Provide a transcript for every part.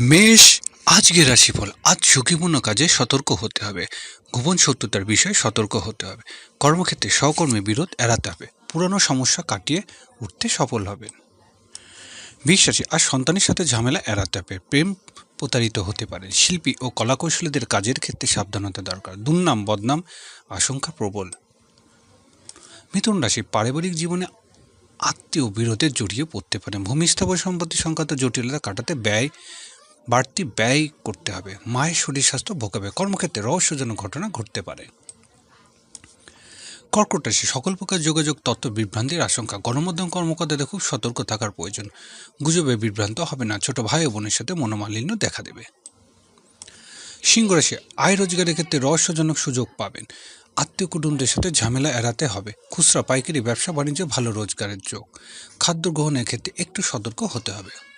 মেষ আজকে রাশিফল। আজ ঝুঁকিপূর্ণ কাজে সতর্ক হতে হবে। গোপন শত্রুতার বিষয়ে সতর্ক হতে হবে। কর্মক্ষেত্রে সহকর্মী বিরোধ এড়াতে হবে। পুরনো সমস্যা কাটিয়ে উঠতে সফল হবেন। বিশ্বাসী আর সন্তানের সাথে ঝামেলা এড়াতে হবে। প্রেম প্রতারিত হতে পারে। শিল্পী ও কলাকৌশলীদের কাজের ক্ষেত্রে সাবধানতা দরকার। দুর্নাম, বদনাম আশঙ্কা প্রবল। মিথুন রাশি, পারিবারিক জীবনে আত্মীয় বিরোধে জড়িয়ে পড়তে পারেন ভূমি স্থাবর সম্পত্তি সংক্রান্ত জটিলতা কাটাতে ব্যয় বাড়তি ব্যয় করতে হবে। মায়ের শরীর স্বাস্থ্য ভোগাবে কর্মক্ষেত্রে রহস্যজনক ঘটনা ঘটতে পারে। কর্কট রাশি, সকল প্রকার যোগাযোগ, তথ্য বিভ্রান্তির আশঙ্কা, গণমাধ্যম কর্মকর্তাদের খুব সতর্ক থাকার প্রয়োজন। গুজবে বিভ্রান্ত হবে না, ছোট ভাই ও বোনের সাথে মনোমালিন্য দেখা দেবে। সিংহ রাশি, আয় রোজগারের ক্ষেত্রে রহস্যজনক সুযোগ পাবেন। আত্মীয় কুটুমদের সাথে ঝামেলা এড়াতে হবে। খুচরা পাইকারি, ব্যবসা, বাণিজ্য, ভালো রোজগারের যোগ। খাদ্য গ্রহণের ক্ষেত্রে একটু সতর্ক হতে হবে।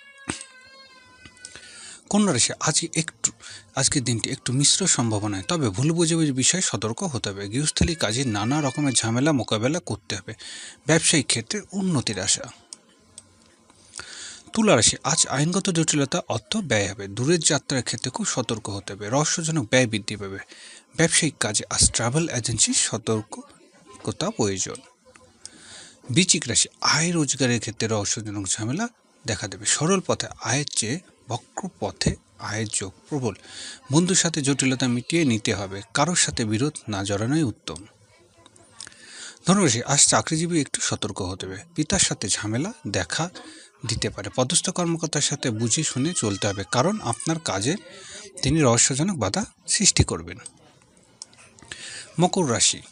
কন্যা রাশি? আজকে একটু আজকের দিনটি একটু মিশ্র সম্ভাবনায়। তবে ভুল বোঝাবুঝি বিষয়ে সতর্ক হতে হবে। গৃহস্থলী কাজে নানা রকমের ঝামেলা মোকাবেলা করতে হবে। ব্যবসায়িক ক্ষেত্রে উন্নতির আশা। তুলা রাশি, আজ আইনগত জটিলতা অর্থ ব্যয় হবে। দূরের যাত্রার ক্ষেত্রে খুব সতর্ক হতে হবে। রহস্যজনক ব্যয় বৃদ্ধি পাবে। ব্যবসায়িক কাজে আজ ট্রাভেল এজেন্সির সতর্কতা প্রয়োজন। বিচিক রাশি, আয় রোজগারের ক্ষেত্রে রহস্যজনক ঝামেলা দেখা দেবে। সরল পথে আয়ের চেয়ে বক্র পথে আয়ের যোগ প্রবল। বন্ধুর সাথে জটিলতা মিটিয়ে নিতে হবে। কারোর সাথে বিরোধ না জড়ানোই উত্তম। ধনুরাশি আজ চাকরিজীবী একটু সতর্ক হতে হবে। পিতার সাথে ঝামেলা, দেখা দিতে পারে। পদস্থ কর্মকর্তার সাথে বুঝে শুনে চলতে হবে। কারণ আপনার কাজে তিনি রহস্যজনক বাধা সৃষ্টি করবেন। মকর রাশি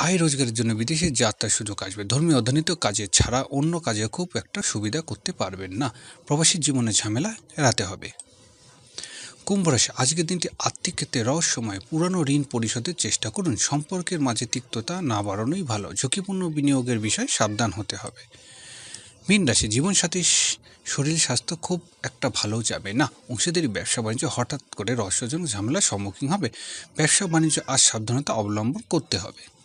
আয় রোজগারের জন্য বিদেশে যাত্রার সুযোগ আসবে। ধর্মীয় অধ্যয়নিত কাজে ছাড়া অন্য কাজে খুব একটা সুবিধা করতে পারবেন না। প্রবাসী জীবনে ঝামেলা এড়াতে হবে। কুম্ভ রাশি, আজকের দিনটি আর্থিক ক্ষেত্রে রহস্যময়। পুরানো ঋণ পরিশোধের চেষ্টা করুন। সম্পর্কের মাঝে তিক্ততা না বাড়ানোই ভালো। ঝুঁকিপূর্ণ বিনিয়োগের বিষয়ে সাবধান হতে হবে। মীন রাশি জীবনসাথীর শ- শরীর স্বাস্থ্য খুব একটা ভালো যাবে না। অংশীদারি, ব্যবসা বাণিজ্য হঠাৎ করে রহস্যজনক ঝামেলার সম্মুখীন হবে। ব্যবসা বাণিজ্য আজ সাবধানতা অবলম্বন করতে হবে।